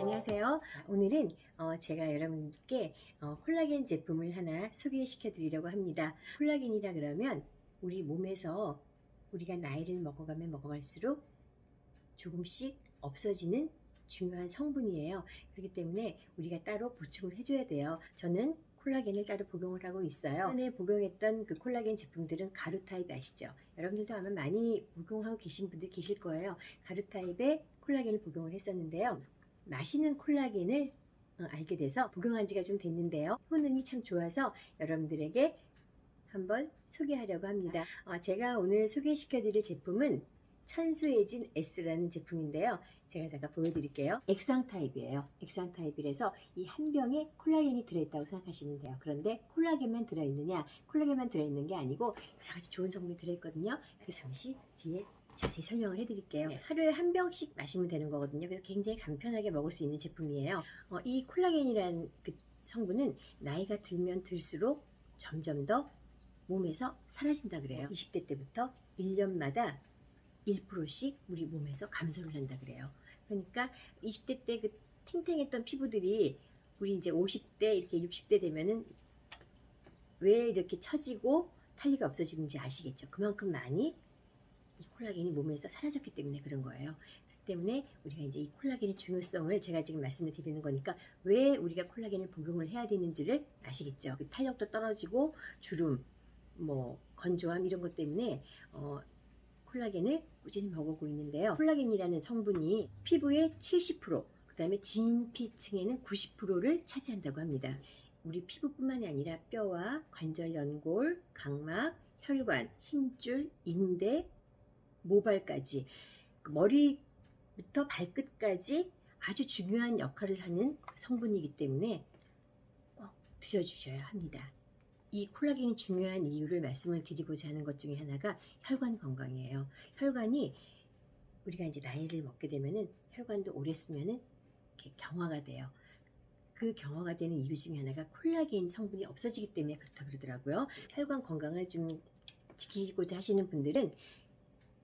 안녕하세요. 오늘은 어, 제가 여러분께 어, 콜라겐 제품을 하나 소개시켜 드리려고 합니다. 콜라겐이라 그러면 우리 몸에서 우리가 나이를 먹어가면 먹어갈수록 조금씩 없어지는 중요한 성분이에요. 그렇기 때문에 우리가 따로 보충을 해줘야 돼요. 저는 콜라겐을 따로 복용을 하고 있어요. 전에 복용했던 그 콜라겐 제품들은 가루 타입 아시죠? 여러분들도 아마 많이 복용하고 계신 분들 계실 거예요. 가루 타입의 콜라겐을 복용을 했었는데요. 맛있는 콜라겐을 어, 알게 돼서 복용한 지가 좀 됐는데요. 효능이 참 좋아서 여러분들에게 한번 소개하려고 합니다. 어, 제가 오늘 소개시켜 드릴 제품은 천수해진 S라는 제품인데요. 제가 잠깐 보여드릴게요. 액상 타입이에요. 액상 타입이라서 이 한 병에 콜라겐이 들어있다고 생각하시면 돼요. 그런데 콜라겐만 들어있느냐? 콜라겐만 들어있는 게 아니고 여러 가지 좋은 성분이 들어있거든요. 그 잠시 뒤에 자세히 설명을 해드릴게요. 하루에 한 병씩 마시면 되는 거거든요. 그래서 굉장히 간편하게 먹을 수 있는 제품이에요. 어, 이 콜라겐이라는 그 성분은 나이가 들면 들수록 점점 더 몸에서 사라진다 그래요. 20대 때부터 1년마다 1%씩 우리 몸에서 감소를 한다 그래요. 그러니까 20대 때 그 탱탱했던 피부들이 우리 이제 50대 이렇게 60대 되면은 왜 이렇게 처지고 탄리가 없어지는지 아시겠죠? 그만큼 많이 이 콜라겐이 몸에서 사라졌기 때문에 그런 거예요. 때문에 우리가 이제 이 콜라겐의 중요성을 제가 지금 말씀을 드리는 거니까 왜 우리가 콜라겐을 복용을 해야 되는지를 아시겠죠? 그 탄력도 떨어지고 주름, 뭐 건조함 이런 것 때문에 어, 콜라겐을 꾸준히 먹어오고 있는데요. 콜라겐이라는 성분이 피부의 70%, 그 다음에 진피층에는 90%를 차지한다고 합니다. 우리 피부뿐만이 아니라 뼈와 관절 연골, 각막, 혈관, 힘줄, 인대, 모발까지 그 머리부터 발끝까지 아주 중요한 역할을 하는 성분이기 때문에 꼭 드셔주셔야 합니다. 이 콜라겐이 중요한 이유를 말씀을 드리고자 하는 것 중에 하나가 혈관 건강이에요. 혈관이 우리가 이제 나이를 먹게 되면은 혈관도 오래 쓰면은 이렇게 경화가 돼요. 그 경화가 되는 이유 중에 하나가 콜라겐 성분이 없어지기 때문에 그렇다 그러더라고요. 혈관 건강을 좀 지키고자 하시는 분들은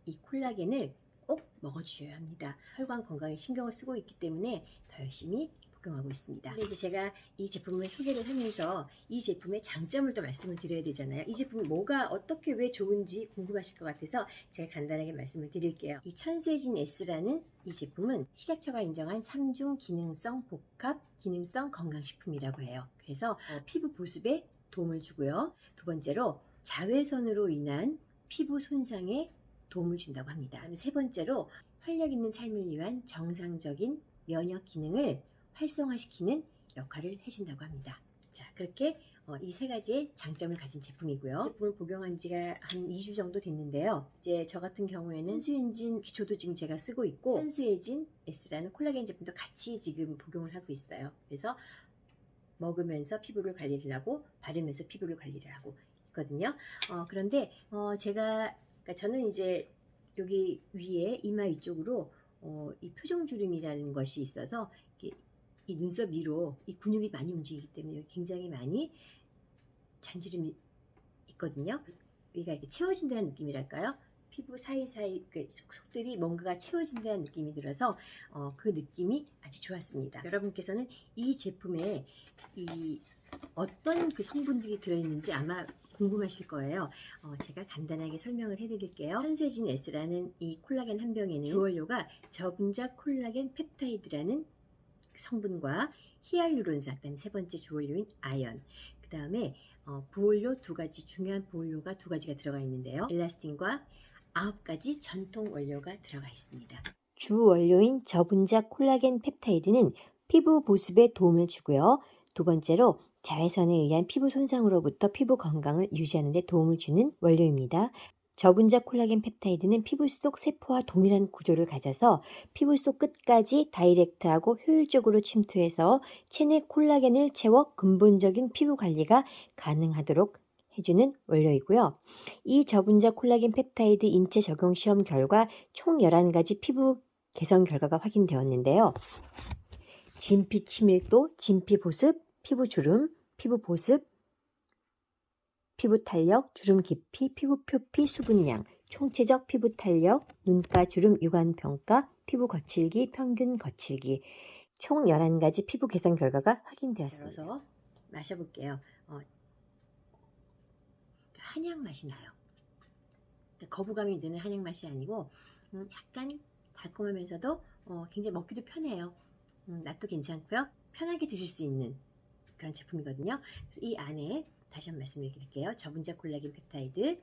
이 콜라겐을 꼭 먹어주셔야 합니다. 혈관 건강에 신경을 쓰고 있기 때문에 더 열심히 복용하고 있습니다. 근데 이제 제가 이 제품을 소개를 하면서 이 제품의 장점을 또 말씀을 드려야 되잖아요. 이 제품이 뭐가 어떻게 왜 좋은지 궁금하실 것 같아서 제가 간단하게 말씀을 드릴게요. 이 천수해진 S라는 이 제품은 식약처가 인정한 3중 기능성 복합 기능성 건강식품이라고 해요. 그래서 어, 피부 보습에 도움을 주고요. 두 번째로 자외선으로 인한 피부 손상에 도움을 준다고 합니다. 세 번째로 활력 있는 삶을 위한 정상적인 면역 기능을 활성화시키는 역할을 해준다고 합니다. 자, 그렇게 어, 이세 가지의 장점을 가진 제품이고요. 제품을 복용한 지가 한 2주 정도 됐는데요. 이제 저 같은 경우에는 수엔진 기초도 지금 제가 쓰고 있고 산수에진 S라는 콜라겐 제품도 같이 지금 복용을 하고 있어요. 그래서 먹으면서 피부를 관리를 하고 바르면서 피부를 관리를 하고 있거든요. 어, 그런데 어, 제가 그러니까 저는 이제 여기 위에 이마 위쪽으로 어, 이 표정주름이라는 것이 있어서 이 눈썹 위로 이 근육이 많이 움직이기 때문에 굉장히 많이 잔주름이 있거든요. 여기가 이렇게 채워진다는 느낌이랄까요? 피부 사이사이 그 속속들이 뭔가가 채워진다는 느낌이 들어서 어, 그 느낌이 아주 좋았습니다. 여러분께서는 이 제품에 이 어떤 그 성분들이 들어있는지 아마 궁금하실 거예요. 어, 제가 간단하게 설명을 해드릴게요. 산수해진 S라는 이 콜라겐 한 병에는 주원료가 저분자 콜라겐 펩타이드라는 성분과 히알루론산, 세 번째 주원료인 아연, 그 다음에 어, 부원료 두 가지 중요한 부원료가 두 가지가 들어가 있는데요. 엘라스틴과 아홉 가지 전통 원료가 들어가 있습니다. 주 원료인 저분자 콜라겐 펩타이드는 피부 보습에 도움을 주고요. 두 번째로 자외선에 의한 피부 손상으로부터 피부 건강을 유지하는 데 도움을 주는 원료입니다. 저분자 콜라겐 펩타이드는 피부 속 세포와 동일한 구조를 가져서 피부 속 끝까지 다이렉트하고 효율적으로 침투해서 체내 콜라겐을 채워 근본적인 피부 관리가 가능하도록 해주는 원료이고요. 이 저분자 콜라겐 펩타이드 인체 적용 시험 결과 총 11가지 피부 개선 결과가 확인되었는데요. 진피 치밀도, 진피 보습, 피부 주름, 피부 보습, 피부 탄력, 주름 깊이, 피부 표피, 수분량, 총체적 피부 탄력, 눈가 주름 유관 평가, 피부 거칠기, 평균 거칠기 총 11가지 피부 개선 결과가 확인되었습니다. 마셔볼게요. 어, 한약 맛이 나요. 그러니까 거부감이 드는 한약 맛이 아니고 음, 약간 달콤하면서도 어, 굉장히 먹기도 편해요. 음, 맛도 괜찮고요. 편하게 드실 수 있는 그런 제품이거든요. 이 안에 다시 한 번 말씀을 드릴게요. 저분자 콜라겐 펩타이드,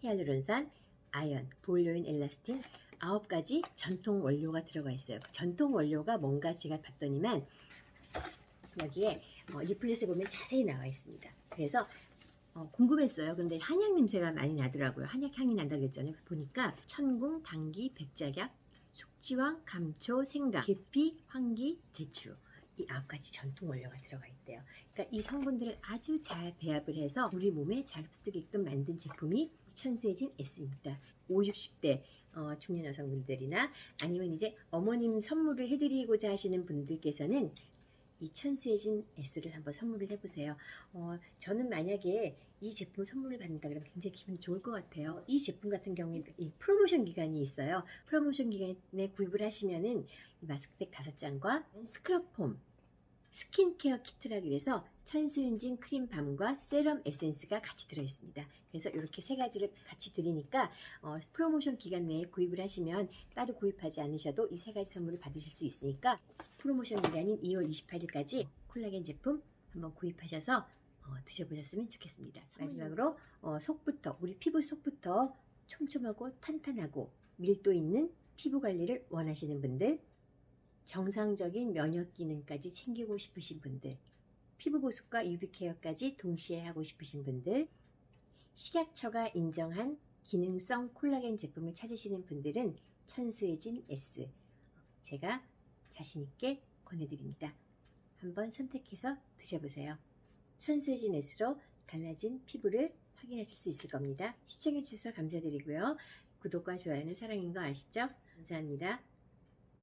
히알루론산, 아연, 보올료인 엘라스틴 아홉 가지 전통 원료가 들어가 있어요. 그 전통 원료가 뭔가 제가 봤더니만 여기에 어, 리플렛에 보면 자세히 나와 있습니다. 그래서 어, 궁금했어요. 근데 한약 냄새가 많이 나더라고요. 한약 향이 난다 그랬잖아요. 보니까 천궁, 당기, 백작약, 숙지황, 감초, 생강, 계피, 황기, 대추 이 아홉 가지 전통 원료가 들어가 있대요. 그러니까 이 성분들을 아주 잘 배합을 해서 우리 몸에 잘 흡수게끔 만든 제품이 천수해진 S입니다. 5, 60대 어, 중년 여성분들이나 아니면 이제 어머님 선물을 해드리고자 하시는 분들께서는 이 천수해진 S를 한번 선물을 해보세요. 어, 저는 만약에 이 제품 선물을 받는다 그러면 굉장히 기분이 좋을 것 같아요. 이 제품 같은 경우에 이 프로모션 기간이 있어요. 프로모션 기간에 구입을 하시면은 이 마스크팩 5장과 스크럽폼 스킨케어 키트라 그래서 천수윤진 크림 밤과 세럼 에센스가 같이 들어있습니다. 그래서 이렇게 세 가지를 같이 드리니까 어, 프로모션 기간 내에 구입을 하시면 따로 구입하지 않으셔도 이 세 가지 선물을 받으실 수 있으니까 프로모션 기간인 2월 28일까지 콜라겐 제품 한번 구입하셔서 어, 드셔보셨으면 좋겠습니다. 마지막으로 어, 속부터 우리 피부 속부터 촘촘하고 탄탄하고 밀도 있는 피부 관리를 원하시는 분들 정상적인 면역 기능까지 챙기고 싶으신 분들, 피부 보습과 유비 케어까지 동시에 하고 싶으신 분들, 식약처가 인정한 기능성 콜라겐 제품을 찾으시는 분들은 천수해진 S 제가 자신있게 권해드립니다. 한번 선택해서 드셔보세요. 천수해진 S로 달라진 피부를 확인하실 수 있을 겁니다. 시청해주셔서 감사드리고요. 구독과 좋아요는 사랑인 거 아시죠? 감사합니다.